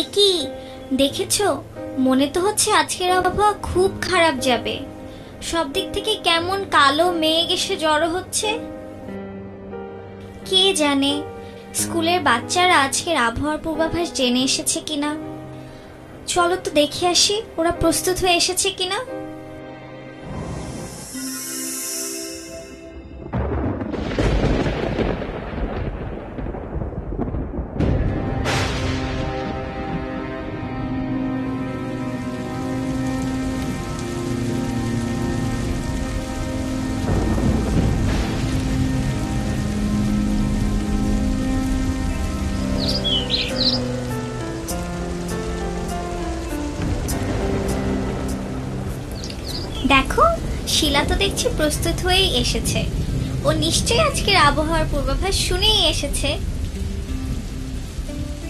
এ কি? দেখেছ? মনে তো হচ্ছে আজকের আবহাওয়া খুব খারাপ যাবে। সব দিক থেকে কেমন কালো মেঘ এসে জড়ো হচ্ছে? কে জানে? স্কুলের বাচ্চারা আজকের আবহাওয়ার পূর্বাভাস জেনে এসেছে কিনা? চলো তো দেখে আসি, ওরা প্রস্তুত হয়ে এসেছে কিনা? শিলা তো দেখছি প্রস্তুত হয়েই এসেছে। ও নিশ্চয়ই আজকের আবহাওয়ার পূর্বাভাস শুনেই এসেছে।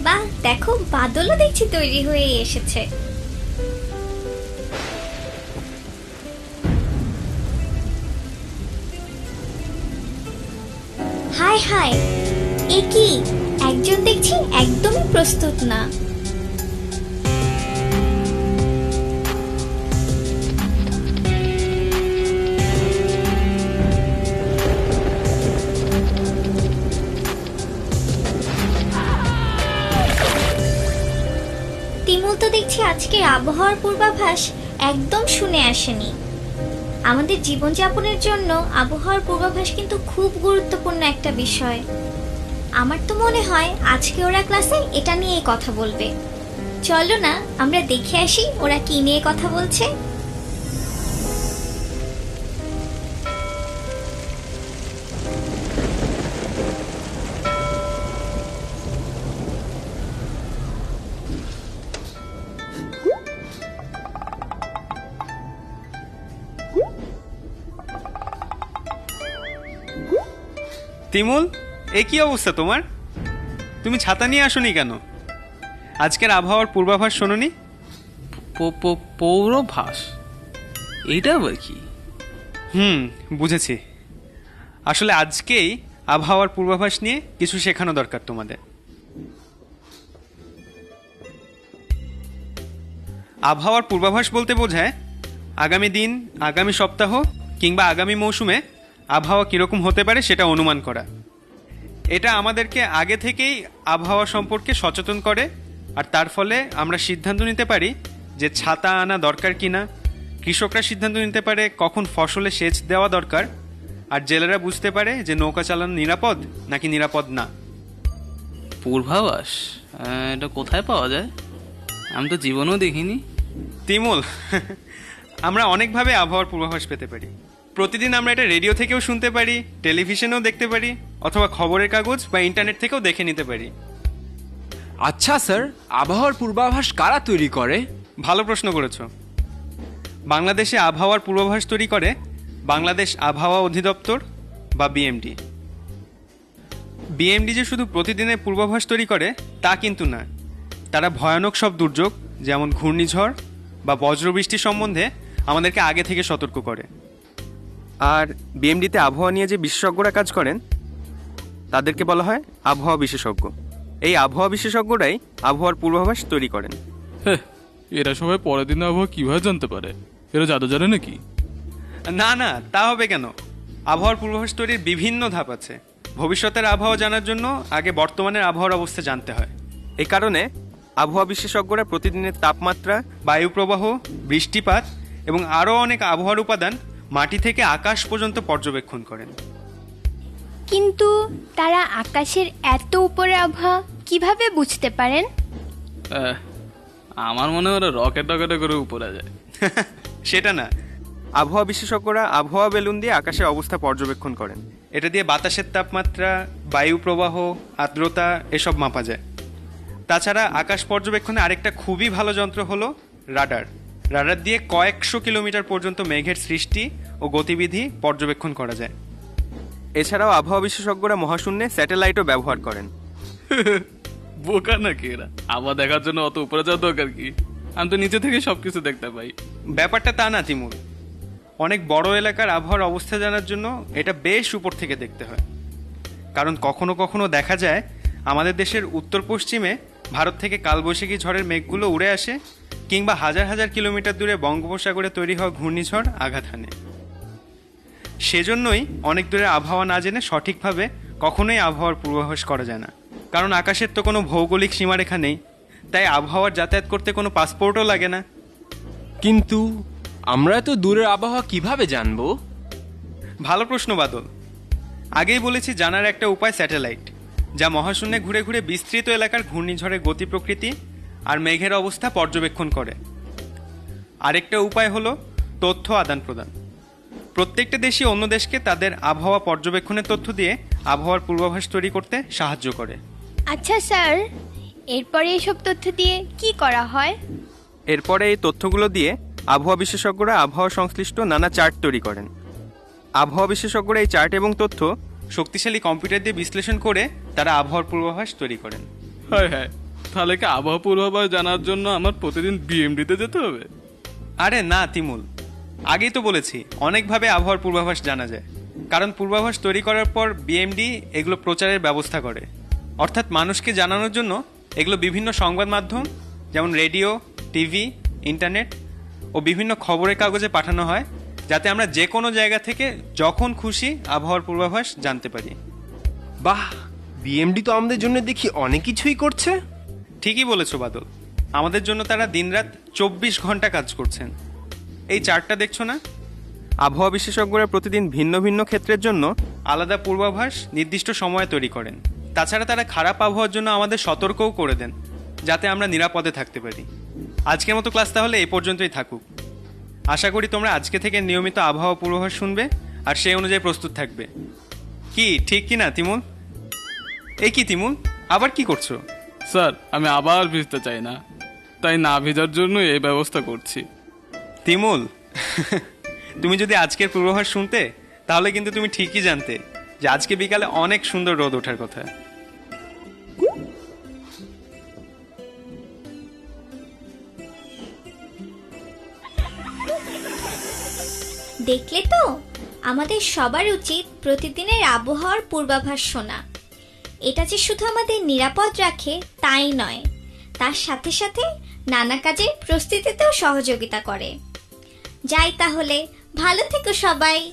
বাহ, দেখো, বাদলও দেখছি তৈরি হয়েই এসেছে। হায় হায়, এ কি? একজন দেখছি একদমই প্রস্তুত না। তো আজকের আবহাওয়ার পূর্বাভাস একদম শুনে আসেনি। আমাদের জীবনযাপনের জন্য আবহাওয়ার পূর্বাভাস কিন্তু খুব গুরুত্বপূর্ণ একটা বিষয়। আমার তো মনে হয় আজকে ওরা ক্লাসে এটা নিয়েই কথা বলবে। চলো না, আমরা দেখে আসি ওরা কি নিয়ে কথা বলছে। তিমুল এ কি অবস্থা তোমার? তুমি ছাতা নিয়ে আসোনি কেন? আজকের আবহাওয়ার পূর্বাভাস শোনোনি? পৌরভাস? এইটা আবার কি? হুম বুঝেছি। আসলে আজকেই আবহাওয়ার পূর্বাভাস নিয়ে কিছু শেখানো দরকার তোমাদের। আবহাওয়ার পূর্বাভাস বলতে বোঝায় আগামী দিন আগামী সপ্তাহ কিংবা আগামী মৌসুমে আবহাওয়া কীরকম হতে পারে সেটা অনুমান করা। এটা আমাদেরকে আগে থেকেই আবহাওয়া সম্পর্কে সচেতন করে আর তার ফলে আমরা সিদ্ধান্ত নিতে পারি যে ছাতা আনা দরকার কি না কৃষকরা সিদ্ধান্ত নিতে পারে কখন ফসলে সেচ দেওয়া দরকার আর জেলেরা বুঝতে পারে যে নৌকা চালানো নিরাপদ নাকি নিরাপদ না। পূর্বাভাস? এটা কোথায় পাওয়া যায়? আমি তো জীবনেও দেখিনি। তিমুল আমরা অনেকভাবে আবহাওয়ার পূর্বাভাস পেতে পারি। প্রতিদিন আমরা এটা রেডিও থেকেও শুনতে পারি টেলিভিশনেও দেখতে পারি অথবা খবরের কাগজ বা ইন্টারনেট থেকেও দেখে নিতে পারি। আচ্ছা স্যার আবহাওয়ার পূর্বাভাস কারা তৈরি করে? ভালো প্রশ্ন করেছ। বাংলাদেশে আবহাওয়ার পূর্বাভাস তৈরি করে বাংলাদেশ আবহাওয়া অধিদপ্তর বা বিএমডি বিএমডি যে শুধু প্রতিদিনের পূর্বাভাস তৈরি করে তা কিন্তু না তারা ভয়ানক সব দুর্যোগ যেমন ঘূর্ণিঝড় বা বজ্রবৃষ্টি সম্বন্ধে আমাদেরকে আগে থেকে সতর্ক করে। আর বিএমডিতে আবহাওয়া নিয়ে যে বিশেষজ্ঞরা কাজ করেন তাদেরকে বলা হয় আবহাওয়া বিশেষজ্ঞ। এই আবহাওয়া বিশেষজ্ঞরাই আবহাওয়ার পূর্বাভাস তৈরি করেন। এরা সবাই পরের দিন আবহাওয়া কীভাবে জানতে পারে? এরা জাদু জানে নাকি? না না তা হবে কেন? আবহাওয়ার পূর্বাভাস তৈরির বিভিন্ন ধাপ আছে। ভবিষ্যতের আবহাওয়া জানার জন্য আগে বর্তমানের আবহাওয়ার অবস্থা জানতে হয়। এই কারণে আবহাওয়া বিশেষজ্ঞরা প্রতিদিনের তাপমাত্রা বায়ু প্রবাহ বৃষ্টিপাত এবং আরও অনেক আবহাওয়ার উপাদান মাটি থেকে আকাশ পর্যন্ত পর্যবেক্ষণ করেন। কিন্তু তারা আকাশের এত উপরে আবহাওয়া কীভাবে বুঝতে পারেন? আমার মনে হয় রকেট টকেটে করে উপরে যায়। সেটা না। আবহাওয়া বিশেষজ্ঞরা আবহাওয়া বেলুন দিয়ে আকাশের অবস্থা পর্যবেক্ষণ করেন। এটা দিয়ে বাতাসের তাপমাত্রা বায়ু প্রবাহ আর্দ্রতা এসব মাপা যায়। তাছাড়া আকাশ পর্যবেক্ষণে আরেকটা খুবই ভালো যন্ত্র হলো রাডার। রাডার দিয়ে কয়েকশো কিলোমিটার পর্যন্ত মেঘের সৃষ্টি ও গতিবিধি পর্যবেক্ষণ করা যায়। এছাড়াও আবহাওয়া বিশেষজ্ঞরা মহাশূন্যে স্যাটেলাইটও ব্যবহার করেন। বোকা নাকি এরা? আবার দেখার জন্য অত উপরে যাওয়ার দরকার কি? আমি তো নিচে থেকে সবকিছু দেখতে পাই। ব্যাপারটা তা না তিমুর। অনেক বড় এলাকার আবহাওয়ার অবস্থা জানার জন্য এটা বেশ উপর থেকে দেখতে হয়। কারণ কখনো কখনো দেখা যায় আমাদের দেশের উত্তর পশ্চিমে ভারত থেকে কালবৈশাখী ঝড়ের মেঘগুলো উড়ে আসে কিংবা হাজার হাজার কিলোমিটার দূরে বঙ্গোপসাগরে তৈরি হওয়া ঘূর্ণিঝড় আঘাত হানে। সেজন্যই অনেক দূরের আবহাওয়া না জেনে সঠিকভাবে কখনোই আবহাওয়ার পূর্বাভাস করা যায় না। কারণ আকাশের তো কোনো ভৌগোলিক সীমারেখা নেই তাই আবহাওয়ার যাতায়াত করতে কোনো পাসপোর্টও লাগে না। কিন্তু আমরা তো দূরের আবহাওয়া কীভাবে জানব? ভালো প্রশ্ন বাদল। আগেই বলেছি জানার একটা উপায় স্যাটেলাইট যা মহাশূন্যে ঘুরে ঘুরে বিস্তৃত এলাকার ঘূর্ণিঝড়ের গতি প্রকৃতি আর মেঘের অবস্থা পর্যবেক্ষণ করে। আরেকটা উপায় হলো তথ্য আদান প্রদান। প্রত্যেকটা দেশই অন্য দেশকে তাদের আবহাওয়া পর্যবেক্ষণের তথ্য দিয়ে আবহাওয়ার পূর্বাভাস তৈরি করতে সাহায্য করে। আচ্ছা স্যার এরপরে এসব তথ্য দিয়ে কি করা হয়? এরপরে এই তথ্যগুলো দিয়ে আবহাওয়া বিশেষজ্ঞরা আবহাওয়া সংশ্লিষ্ট নানা চার্ট তৈরি করেন। আবহাওয়া বিশেষজ্ঞরা এই চার্ট এবং তথ্য শক্তিশালী কম্পিউটার দিয়ে বিশ্লেষণ করে তারা আবহাওয়ার পূর্বাভাস তৈরি করেন। হ্যাঁ হ্যাঁ তাহলে কি আবহাওয়া পূর্বাভাস জানার জন্য আমার প্রতিদিন বিএমডিতে যেতে হবে। আরে না তিমুল। আগেই তো বলেছি অনেকভাবে আবহাওয়ার পূর্বাভাস জানা যায়। কারণ পূর্বাভাস তৈরি করার পর বিএমডি এগুলো প্রচারের ব্যবস্থা করে। অর্থাৎ মানুষকে জানানোর জন্য এগুলো বিভিন্ন সংবাদ মাধ্যম যেমন রেডিও টিভি ইন্টারনেট ও বিভিন্ন খবরের কাগজে পাঠানো হয় যাতে আমরা যে কোনো জায়গা থেকে যখন খুশি আবহাওয়ার পূর্বাভাস জানতে পারি। বাহ! বিএমডি তো আমাদের জন্য দেখি অনেক কিছুই করছে। ঠিকই বলেছ বাদল। আমাদের জন্য তারা দিনরাত চব্বিশ ঘণ্টা কাজ করছেন। এই চার্টটা দেখছ না? আবহাওয়া বিশেষজ্ঞরা প্রতিদিন ভিন্ন ভিন্ন ক্ষেত্রের জন্য আলাদা পূর্বাভাস, নির্দিষ্ট সময়ে তৈরি করেন। তাছাড়া তারা খারাপ আবহাওয়ার জন্য আমাদের সতর্কও করে দেন, যাতে আমরা নিরাপদে থাকতে পারি। আজকের মতো ক্লাস তাহলে এই পর্যন্তই থাকুক। আশা করি তোমরা আজকে থেকে নিয়মিত আবহাওয়া পূর্বাভাস শুনবে, আর সেই অনুযায়ী প্রস্তুত থাকবে। কি, ঠিক কি না তিমুল? এই কি, তিমুল? আবার কি করছ? স্যার আমি আবার ভিজতে চাই না। তাই না ভেজার জন্য এই ব্যবস্থা করছি। তিমুল তুমি যদি আজকের পূর্বাভাস শুনতে তাহলে কিন্তু তুমি ঠিকই জানতে যে আজকে বিকালে অনেক সুন্দর রোদ ওঠার কথা। দেখলে তো? আমাদের সবার উচিত প্রতিদিনের আবহাওয়ার পূর্বাভাস শোনা। এটা যে শুধু আমাদের নিরাপদ রাখে, তাই নয়। তার সাথে সাথে নানা কাজের প্রস্তুতিতেও সহযোগিতা করে। যাই তাহলে, ভালো থেকো সবাই।